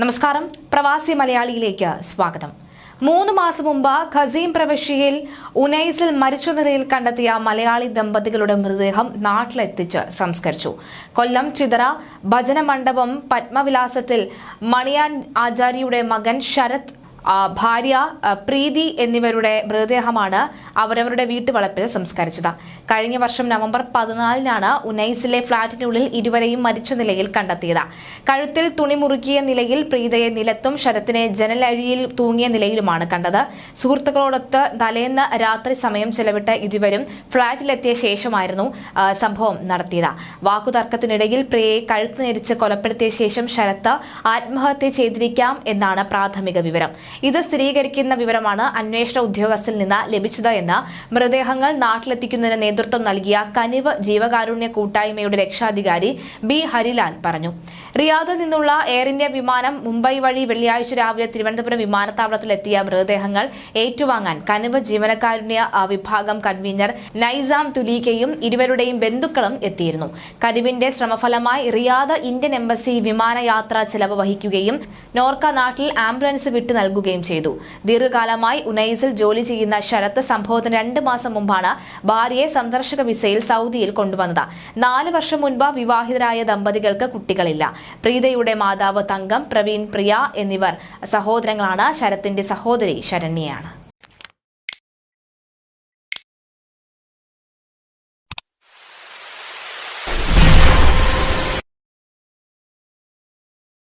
നമസ്കാരം. പ്രവാസി മലയാളിയിലേക്ക് സ്വാഗതം. മൂന്ന് മാസം മുമ്പ് ഖസീം പ്രവിശ്യയിൽ ഉനൈസിൽ മരിച്ച നിലയിൽ കണ്ടെത്തിയ മലയാളി ദമ്പതികളുടെ മൃതദേഹം നാട്ടിലെത്തിച്ച് സംസ്കരിച്ചു. കൊല്ലം ചിതറ ഭജന മണ്ഡപം പത്മവിലാസത്തിൽ മണിയാൻ ആചാര്യയുടെ മകൻ ശരത് ഭാര്യ പ്രീതി എന്നിവരുടെ മൃതദേഹമാണ് അവരവരുടെ വീട്ടുവളപ്പിൽ സംസ്കരിച്ചത്. കഴിഞ്ഞ വർഷം നവംബർ പതിനാലിനാണ് ഉനൈസിലെ ഫ്ളാറ്റിനുള്ളിൽ ഇരുവരെയും മരിച്ച നിലയിൽ കണ്ടെത്തിയത്. കഴുത്തിൽ തുണി മുറുക്കിയ നിലയിൽ പ്രീതയെ നിലത്തും ശരത്തിനെ ജനലഴിയിൽ തൂങ്ങിയ നിലയിലുമാണ് കണ്ടത്. സുഹൃത്തുക്കളോടൊത്ത് തലേന്ന് രാത്രി സമയം ചെലവിട്ട ഇരുവരും ഫ്ളാറ്റിലെത്തിയ ശേഷമായിരുന്നു സംഭവം നടത്തിയത്. വാക്കുതർക്കത്തിനിടയിൽ പ്രിയയെ കഴുത്ത് നേരിച്ച് കൊലപ്പെടുത്തിയ ശേഷം ശരത്ത് ആത്മഹത്യ ചെയ്തിരിക്കാം എന്നാണ് പ്രാഥമിക വിവരം. ഇത് സ്ഥിരീകരിക്കുന്ന വിവരമാണ് അന്വേഷണ ഉദ്യോഗസ്ഥരിൽ നിന്ന് ലഭിച്ചത് എന്ന് മൃതദേഹങ്ങൾ നാട്ടിലെത്തിക്കുന്നതിന് നേതൃത്വം നൽകിയ കനിവ് ജീവകാരുണ്യ കൂട്ടായ്മയുടെ രക്ഷാധികാരി ബി ഹരിലാൽ പറഞ്ഞു. റിയാദിൽ നിന്നുള്ള എയർ ഇന്ത്യ വിമാനം മുംബൈ വഴി വെള്ളിയാഴ്ച രാവിലെ തിരുവനന്തപുരം വിമാനത്താവളത്തിലെത്തിയ മൃതദേഹങ്ങൾ ഏറ്റുവാങ്ങാൻ കനിവ് ജീവനക്കാരുണ്യ വിഭാഗം കൺവീനർ നൈസാം തുലീക്കയും ഇരുവരുടെയും ബന്ധുക്കളും എത്തിയിരുന്നു. കനിവിന്റെ ശ്രമഫലമായി റിയാദ് ഇന്ത്യൻ എംബസി വിമാനയാത്ര ചെലവ് വഹിക്കുകയും നോർക്ക നാട്ടിൽ ആംബുലൻസ് വിട്ടു ചെയ്തു. ദീർഘകാലമായി ഉനൈസിൽ ജോലി ചെയ്യുന്ന ശരത്ത് സംഭവത്തിന് രണ്ട് മാസം മുമ്പാണ് ഭാര്യയെ സന്ദർശക വിസയിൽ സൗദിയിൽ കൊണ്ടുവന്നത്. നാല് വർഷം മുൻപ് വിവാഹിതരായ ദമ്പതികൾക്ക് കുട്ടികളില്ല. പ്രീതയുടെ മാതാവ് തങ്കം പ്രവീൺ പ്രിയ എന്നിവർ സഹോദരങ്ങളാണ് ശരത്തിന്റെ സഹോദരി ശരണ്യയാണ്.